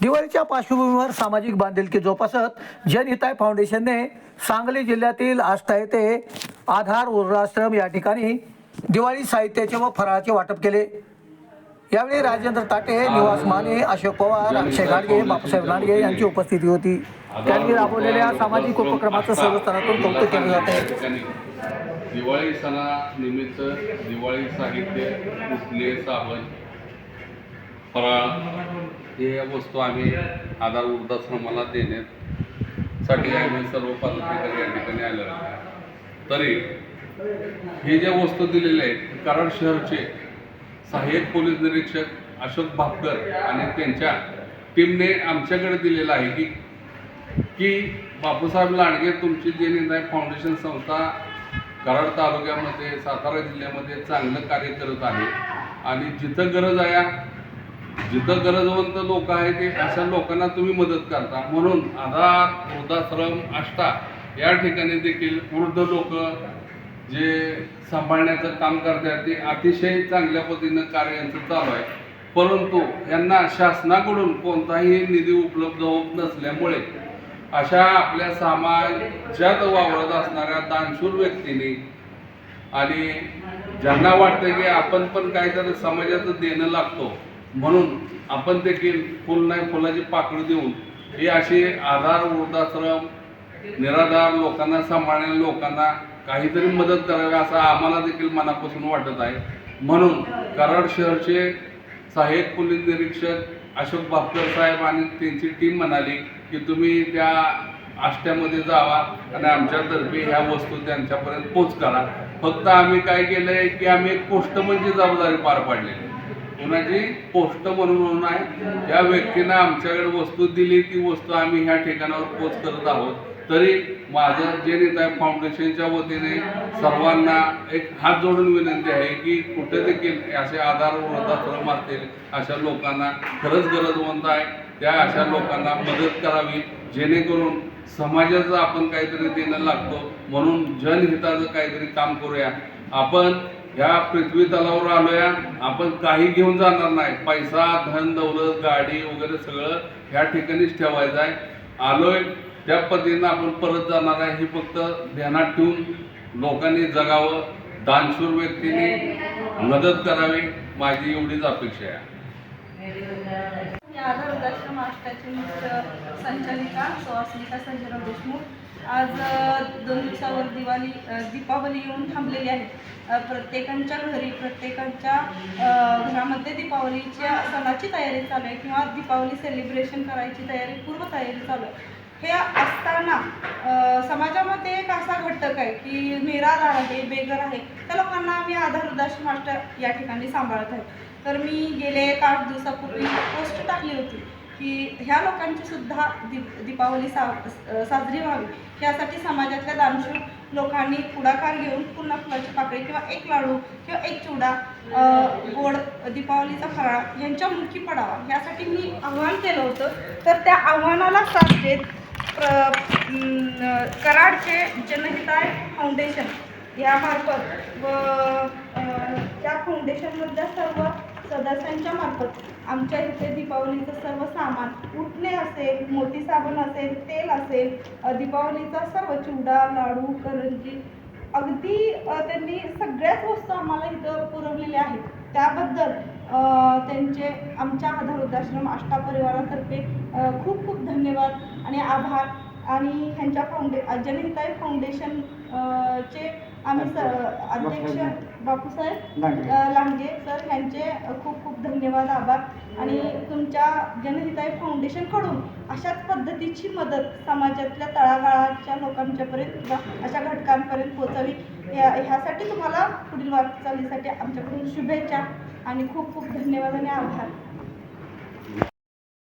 दिवाळीच्या पार्श्वभूमीवर सामाजिक बांधिलकी जोपासत जनहिताय फाउंडेशनने सांगली जिल्ह्यातील आष्टा येथे आधार वृद्धाश्रम या ठिकाणी दिवाळी साहित्याचे व फराळाचे वाटप केले. यावेळी राजेंद्र ताटे निवास माने अशोक पवार अक्षय गाडगे बापूसाहेब लांडगे यांची उपस्थिती होती. त्यांनी राबवलेल्या सामाजिक उपक्रमाचं सर्व स्तरातून कौतुक केलं जात आहे. दिवाळी सणानिमित्त दिवाळी साहित्य फराळ हे वस्तू आम्ही आधार वृद्धाश्रमाला देण्यासाठी आम्ही सर्व पदाधिकारी या ठिकाणी आलेलो आहे. तरी हे ज्या वस्तू दिलेल्या आहेत कराड शहरचे सहाय्यक पोलीस निरीक्षक अशोक भापकर आणि त्यांच्या टीमने आमच्याकडे दिलेलं आहे की की बापूसाहेब लांडगे तुमची जे निंदाय फाउंडेशन संस्था कराड तालुक्यामध्ये सातारा जिल्ह्यामध्ये चांगलं कार्य करत आहे. आणि जिथं गरज आहे जिथं गरजवंत लोक आहे ते अशा लोकांना तुम्ही मदत करता. म्हणून आधार वृद्धाश्रम आष्टा या ठिकाणी देखील वृद्ध लोक जे सांभाळण्याचं काम करतात ते अतिशय चांगल्या पद्धतीनं कार्य यांचं चालू आहे. परंतु यांना शासनाकडून कोणताही निधी उपलब्ध होत नसल्यामुळे अशा आपल्या समाजात वावरत असणाऱ्या दानशूर व्यक्तीने आणि ज्यांना वाटतं की आपण पण काहीतरी समाजाचं देणं लागतो म्हणून आपण देखील फुल नाही फुलाची पाकळी देऊन हे अशी आधार वृद्धाश्रम निराधार लोकांना सांभाळणाऱ्या लोकांना काहीतरी मदत करावी असं आम्हाला देखील मनापासून वाटत आहे म्हणून कराड शहरचे सहाय्यक पोलीस निरीक्षक अशोक भापकर साहेब आणि त्यांची टीम म्हणाली की तुम्ही त्या आष्ट्यामध्ये जावा आणि आमच्यातर्फे ह्या वस्तू त्यांच्यापर्यंत पोच करा फक्त आम्ही काय केलं आहे की आम्ही एक पोस्टमनची म्हणजे जबाबदारी पार पाडलेली आहे. कुणाची पोस्ट म्हणून आहे. त्या व्यक्तीनं आमच्याकडे वस्तू दिली ती वस्तू आम्ही ह्या ठिकाणावर पोच करत आहोत. तरी माझं जे नेता फाउंडेशनच्या वतीने सर्वांना एक हात जोडून विनंती आहे की कुठे देखील असे आधार वृद्धाश्रम असतील अशा लोकांना खरंच गरजवंत आहे. त्या अशा लोकांना मदत करावी जेणेकरून समाजाचं आपण काहीतरी देणं लागतो. म्हणून जनहिताचं काहीतरी काम करूया. आपण ह्या पृथ्वी तलावर आलोया आपण काही घेऊन जाणार नाही. पैसा धन दौलत गाडी वगैरे सगळं ह्या ठिकाणीच ठेवायचं आहे. आलोय त्या पद्धतीनं आपण परत जाणार आहे. हे फक्त ध्यानात ठेवून लोकांनी जगावं दानशूर व्यक्तीने मदत करावी. माझी एवढीच अपेक्षा आहे. आधार वृद्धाश्रम आष्टाची मुख्य संचालिका सुवासिका संजयराव देशमुख. आज दोन दिवसावर दिवाळी दीपावली येऊन थांबलेली आहे. प्रत्येकांच्या घरी प्रत्येकांच्या घरामध्ये दीपावलीच्या सणाची तयारी चालू आहे किंवा दीपावली सेलिब्रेशन करायची तयारी पूर्व तयारी चालू आहे. हे असताना समाजामध्ये एक असा घटक आहे की निराधार आहे बेघर आहे. त्या लोकांना आम्ही आधार वृद्धाश्रम मास्टर या ठिकाणी सांभाळत आहे. तर मी गेले एक आठ दिवसापूर्वी पोस्ट टाकली होती की ह्या लोकांची सुद्धा दीप दीपावली सा साजरी व्हावी. यासाठी समाजातल्या दानशूर लोकांनी पुढाकार घेऊन पुन्हा फुलाची पाकळी किंवा एक लाडू किंवा एक चिवडा गोड दीपावलीचा फराळ यांच्या मुखी पडावा. यासाठी मी आव्हान केलं होतं. तर त्या आव्हानाला साथ देत प्र कराडचे जनहिताय फाउंडेशन यामार्फत व त्या फाउंडेशनमधल्या सर्व सदस्यांच्या मार्फत आमच्या इथे दीपावलीचं सर्व सामान उठणे असेल मोती साबण असेल तेल असेल दीपावलीचा सर्व चिवडा लाडू करंजी अगदी त्यांनी सगळ्याच वस्तू आम्हाला इथं पुरवलेल्या आहेत. त्याबद्दल त्यांचे आमच्या आधार वृद्धाश्रम आष्टा परिवारातर्फे खूप खूप धन्यवाद आणि आभार. आणि ह्यांच्या फाउंडे जनहिताय फाउंडेशन चे आम्ही स अध्यक्ष बापूसाहेब लांडगे. सर यांचे खूप खूप धन्यवाद आभार. आणि तुमच्या जनहिताय फाउंडेशनकडून अशाच पद्धतीची मदत समाजातल्या तळागाळाच्या लोकांच्यापर्यंत किंवा अशा घटकांपर्यंत पोचावी या ह्यासाठी तुम्हाला पुढील वाटचालीसाठी आमच्याकडून शुभेच्छा. आणि खूप खूप धन्यवाद आणि आभार.